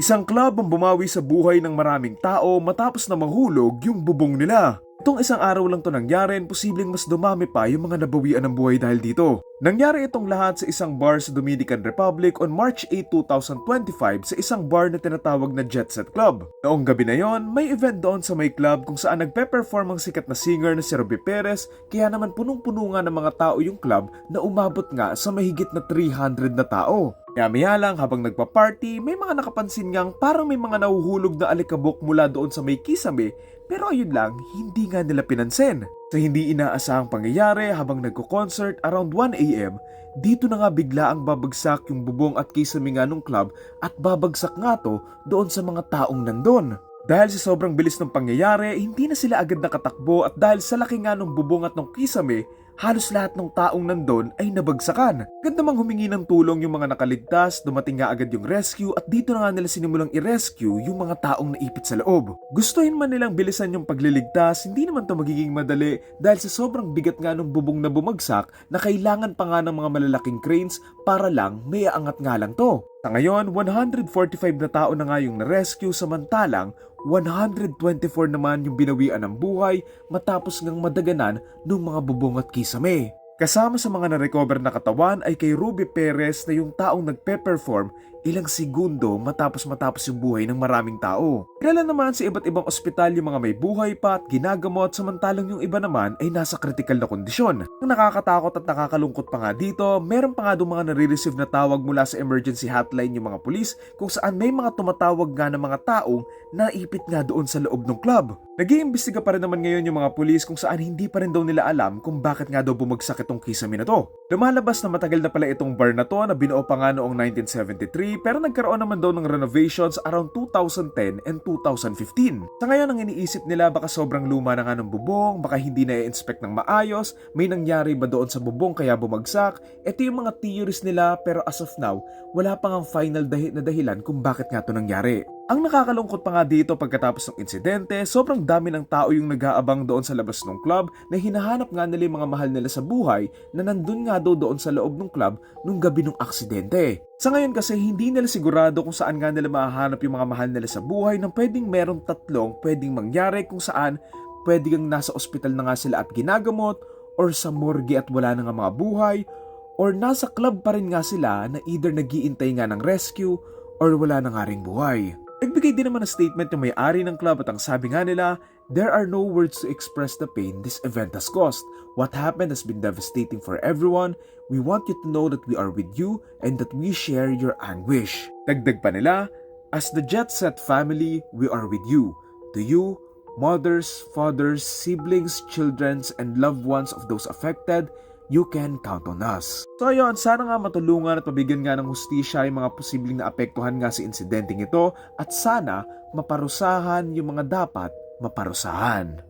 Isang club ang bumawi sa buhay ng maraming tao matapos na mahulog yung bubong nila. Itong isang araw lang to nangyari and posibleng mas dumami pa yung mga nabawian ng buhay dahil dito. Nangyari itong lahat sa isang bar sa Dominican Republic on March 8, 2025 sa isang bar na tinatawag na Jet Set Club. Noong gabi na yon, may event doon sa may club kung saan nagpe-perform ang sikat na singer na si Robbie Perez kaya naman punong-puno nga ng mga tao yung club na umabot nga sa mahigit na 300 na tao. Maya-maya lang habang nagpa-party, may mga nakapansin ngang parang may mga nahuhulog na alikabok mula doon sa may kisame pero ayun lang, hindi nga nila pinansin. Sa hindi inaasahang pangyayari habang nagko-concert around 1am, dito na nga bigla ang babagsak yung bubong at kisame nga nung club at babagsak nga to doon sa mga taong nandun. Dahil sa sobrang bilis ng pangyayari, hindi na sila agad nakatakbo at dahil sa laki nga ng bubong at ng kisame, halos lahat ng taong nandun ay nabagsakan. Ganda mang humingi ng tulong yung mga nakaligtas, dumating nga agad yung rescue at dito na nga nila sinimulang i-rescue yung mga taong naipit sa loob. Gustuhin man nilang bilisan yung pagliligtas, hindi naman to magiging madali dahil sa sobrang bigat nga ng bubong na bumagsak na kailangan pa nga ng mga malalaking cranes para lang may aangat nga lang to. Sa ngayon, 145 na tao na nga yung na-rescue samantalang 124 naman yung binawian ng buhay matapos ngang madaganan ng mga bubong at kisame. Kasama sa mga na-recover na katawan ay kay Ruby Perez na yung taong nagpe-perform ilang segundo matapos matapos yung buhay ng maraming tao. Kilala naman sa iba't ibang ospital yung mga may buhay pa at ginagamot samantalang yung iba naman ay nasa critical na kondisyon. Ang nakakatakot at nakakalungkot pa nga dito, meron pa nga doon mga nare-receive na tawag mula sa emergency hotline yung mga pulis kung saan may mga tumatawag nga ng mga taong naipit nga doon sa loob ng club. Nag-iimbestiga pa rin naman ngayon yung mga pulis kung saan hindi pa rin daw nila alam kung bakit nga daw bumagsak itong kisame na to. Lumalabas na matagal na pala itong bar na to na binuo pa nga noong 1973 pero nagkaroon naman daw ng renovations around 2010 and 2015. Sa ngayon ang iniisip nila baka sobrang luma na nga ng bubong, baka hindi na i-inspect ng maayos, may nangyari ba doon sa bubong kaya bumagsak. Ito yung mga theories nila pero as of now, wala pang ang final dahi- na dahilan kung bakit nga to nangyari. Ang nakakalungkot pa nga dito pagkatapos ng insidente, sobrang dami ng tao yung nag-aabang doon sa labas ng club na hinahanap nga nila yung mga mahal nila sa buhay na nandun nga daw doon sa loob ng club nung gabi ng aksidente. Sa ngayon kasi hindi nila sigurado kung saan nga nila mahahanap yung mga mahal nila sa buhay nang pwedeng merong tatlong pwedeng mangyari kung saan pwedeng nasa ospital na nga sila at ginagamot or sa morgue at wala na nga mga buhay or nasa club pa rin nga sila na either nagiintay nga ng rescue or wala na nga ring buhay. Nagbigay din naman ng statement yung may-ari ng club at ang sabi nga nila, There are no words to express the pain this event has caused. What happened has been devastating for everyone. We want you to know that we are with you and that we share your anguish. Dagdag pa nila, As the Jet Set family, we are with you. To you, mothers, fathers, siblings, children, and loved ones of those affected, you can count on us. So ayun, sana nga matulungan at mabigyan nga ng hustisya yung mga posibleng naapektuhan nga sa insidenteng ito at sana maparusahan yung mga dapat maparusahan.